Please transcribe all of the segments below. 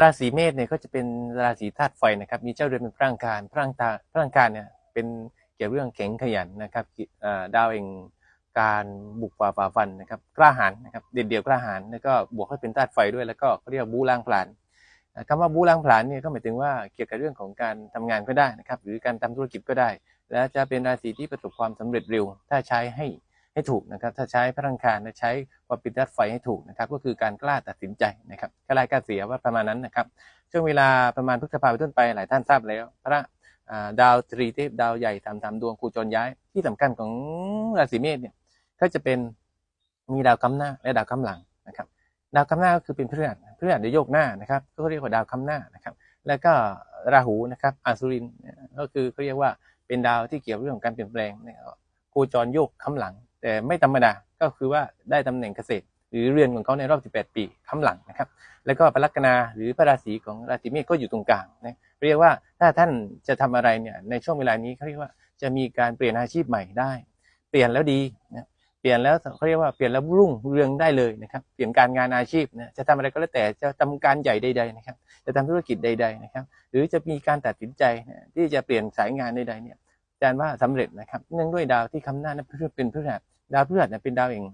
ราศีเมษเนี่ยก็จะเป็นราศีธาตุไฟนะครับ มีเจ้าเรือนเป็นพระอังคารพระอังคารพระอังคารเนี่ยเป็นเกี่ยวเรื่องแข็งขยันนะครับดาวเองการบุกฝ่าฝ่าฟันนะครับกล้าหาญนะครับเด็ดเดี่ยวกล้าหาญแล้วก็บวกให้เป็นธาตุไฟด้วยแล้วก็เขาเรียกว่าบูล้างผลาญอ่าคำว่าบูล้างผลาญเนี่ยก็หมายถึงว่าเกี่ยวกับเรื่องของการทำงานก็ได้นะครับ หรือการทำธุรกิจก็ได้ และจะเป็นราศีที่ประสบความสำเร็จเร็ว ถ้าใช้ให้ ให้ถูกนะครับ ถ้าใช้พลังคารใช้ความป็นธาตุไฟให้ถูกนะครับ ก็คือการกล้าตัดสินใจนะครับกล้ากล้าเสียว่าประมาณนั้นนะครับ ช่วงเวลาประมาณพฤษภาเป็นต้นไปหลายท่านทราบแล้ว พระดาวตรีเทพดาวใหญ่ตามตามดวงคูจรย้าย ที่สำคัญของราศีเมษเนี่ยก็จะเป็นมีดาวคำหน้าและดาวคำหลังนะครับ ดาวคำหน้าก็คือเป็นพฤหัสพฤหัสเดโยกหน้านะครับ ก็เรียกว่าดาวคำหน้านะครับ แล้วก็ราหูนะครับอสุรินก็คือเขาเรียกว่าเป็นดาวที่เกี่ยวเรื่องของการเปลี่ยนแปลงนะครับโคจรโยกคำหลัง แต่ไม่ธรรมดาก็คือว่าได้ตำแหน่งเกษตร หรือเรือนของเขาในรอบ 18 ปีคำหลังนะครับ แล้วก็พลัคนาหรือพระราศีของราศีเมษก็อยู่ตรงกลางนะเรียกว่าถ้าท่านจะทำอะไรเนี่ยในช่วงเวลานี้เขาเรียกว่าจะมีการเปลี่ยนอาชีพใหม่ได้ เปลี่ยนแล้วดีนะเปลี่ยนแล้วเขาเรียกว่าเปลี่ยนแล้วรุ่งเรืองได้เลยนะครับเปลี่ยนการงานอาชีพนะจะทำอะไรก็แล้วแต่จะทำการใหญ่ใด ๆนะครับ จะทำธุรกิจใด ๆนะครับ หรือจะมีการตัดสินใจนะที่จะเปลี่ยนสายงานใดๆเนี่ยอาจารย์ว่าสำเร็จนะครับเนื่องด้วยดาวที่คำหน้านั้นเป็นพฤหัส ดาวพฤหัสเนี่ยเป็นดาวเอง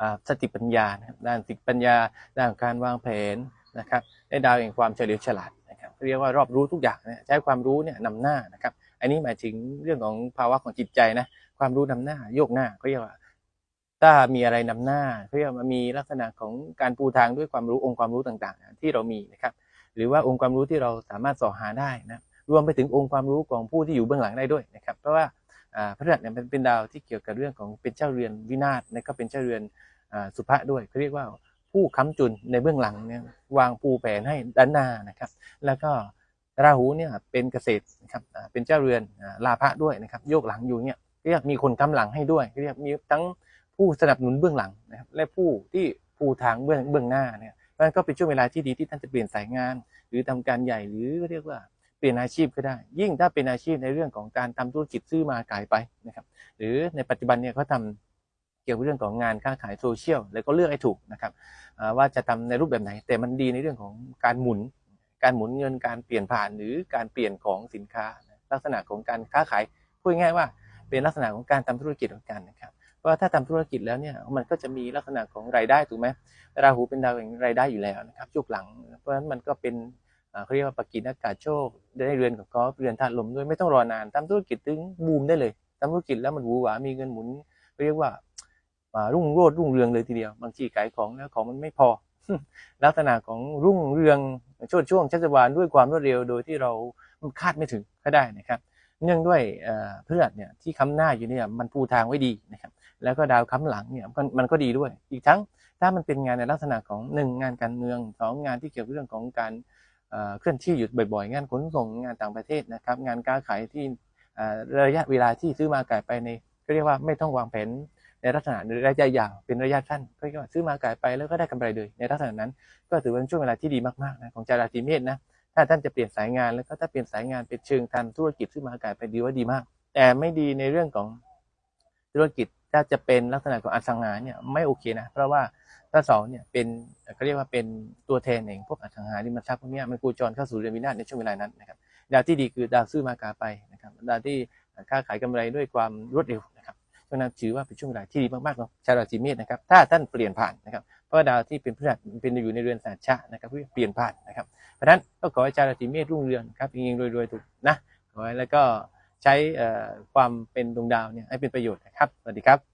อ่าสติปัญญานะครับด้านสติปัญญา ด้านการวางแผนนะครับได้ดาวแห่งความเฉลียวฉลาดนะครับเรียกว่ารอบรู้ทุกอย่างนะใช้ความรู้เนี่ยนำหน้านะครับอันนี้หมายถึงเรื่องของภาวะของจิตใจนะความรู้นำหน้าโยกหน้าเขาเรียกว่าถ้ามีอะไรนำหน้าเขาเรียกว่ามีลักษณะของการปูทางด้วยความรู้องค์ความรู้ต่างๆ ที่เรามีนะครับหรือว่าองค์ความรู้ที่เราสามารถสอหาได้นะรวมไปถึงองค์ความรู้ของผู้ที่อยู่เบื้องหลังได้ด้วยนะครับเพราะว่า พระฤหัสเนี่ยมันเป็นดาวที่เกี่ยวกับเรื่องของเป็นเจ้าเรือนวินาศและก็เป็นเจ้าเรือนอสุภะด้วยเขาเรียกว่าผู้ค้ำจุนในเบื้องหลังเนี่ยวางปูแผนให้ด้านหน้านะครับ แล้วก็ราหูเนี่ยเป็นเกษตรนะครับเป็นเจ้าเรือนอลาภะด้วยนะครับโยกหลังอยู่เนี่ยเรียกมีคนค้ำหลังให้ด้วยเรียกมีทั้งผู้สนับสนุนเบื้องหลังนะครับและผู้ที่ปูทางเบื้องเบื้องหน้าเนี่ยนั่นก็เป็นช่วงเวลาที่ดีที่ท่านจะเปลี่ยนสายงาน หรือทำการใหญ่หรือเรียกว่า ปลี่ยนอาชีพก็ได้ ยิ่งถ้าเป็นอาชีพในเรื่องของการทำธุรกิจซื้อมาขายไปนะครับ หรือในปัจจุบันเนี่ยเขาทำเกี่ยวกับเรื่องของงานค้าขายโซเชียล แล้วก็เลือกให้ถูกนะครับว่าจะทำในรูปแบบไหน แต่มันดีในเรื่องของการหมุน การหมุนเงินการเปลี่ยนผ่านหรือการเปลี่ยนของสินค้า ลักษณะของการค้าขายพูดง่ายว่าเป็นลักษณะของการทำธุรกิจของกันนะครับเพราะว่าถ้าทำธุรกิจแล้วเนี่ยมันก็จะมีลักษณะของรายได้ถูกไหมราหูเป็นดาวแห่งรายได้อยู่แล้วนะครับยุคหลัง เพราะฉะนั้นมันก็เป็น เขาเรียกว่าปกินอากาศโชค ได้เรือนของเขาเรือนธาตุลมด้วยไม่ต้องรอนานทำธุรกิจถึงบูมได้เลยทำธุรกิจแล้วมันหวือหวามีเงินหมุนเรียกว่ารุ่งโรจน์รุ่งเรืองเลยทีเดียว บางทีขายของแล้วของมันไม่พอ ลักษณะของรุ่งเรืองช่วงช่วงชัชวาลด้วยความรวดเร็วโดยที่เราคาดไม่ถึงก็ได้นะครับ เนื่องด้วยเอ่อพฤหัสเนี่ยที่ค้ำหน้าอยู่เนี่ยมันปูทางไว้ดีนะครับแล้วก็ดาวค้ำหลังเนี่ยมันมันก็ดีด้วย อีกทั้งถ้ามันเป็นงานในลักษณะของหนึ่งงานการเมืองสองงานที่เกี่ยวกับเรื่องของการ เคลื่อนที่อยู่บ่อยๆ งานขนส่งงานต่างประเทศนะครับ งานค้าขายที่ระยะเวลาที่ซื้อมาขายไปในก็เรียกว่าไม่ต้องวางแผนในลักษณะระยะยาวเป็นระยะสั้น ก็เรียกว่าซื้อมาขายไปแล้วก็ได้กำไรเลยในลักษณะนั้น ก็ถือเป็นช่วงเวลาที่ดีมากๆนะของชาราศีเมษนะถ้าท่านจะเปลี่ยนสายงานแล้วก็ถ้าเปลี่ยนสายงานเป็นเชิงทำธุรกิจซื้อมาขายไปดีว่าดีมาก แต่ไม่ดีในเรื่องของธุรกิจ ถ้าจะเป็นลักษณะของอสังหาเนี่ยไม่โอเคนะ เพราะว่าถ้าสองเนี่ยเป็นเขาเรียกว่าเป็นตัวแทนเองพวกอสังหาริมทรัพย์พวกเนี้ยมันโคจรเข้าสู่เรือนวินาศในช่วงเวลานั้นนะครับดาวที่ดีคือดาวซื้อมาขาไปนะครับดาวที่ค้าขายกำไรด้วยความรวดเร็วนะครับช่วงนั้นถือว่าเป็นช่วงเวลาที่ดีมากๆของชาวราศีเมษนะครับถ้าท่านเปลี่ยนผ่านนะครับเพราะว่าดาวที่เป็นพฤหัสเป็นอยู่ในเรือนสาชะนะครับเพื่อเปลี่ยนผ่านนะครับเพราะฉะนั้นก็ขอให้ชาวราศีเมษรุ่งเรืองครับเฮงๆรวยๆถูกนะขอให้แล้วก็ ใช้ความเป็นดวงดาวเนี่ยให้เป็นประโยชน์นะครับ สวัสดีครับ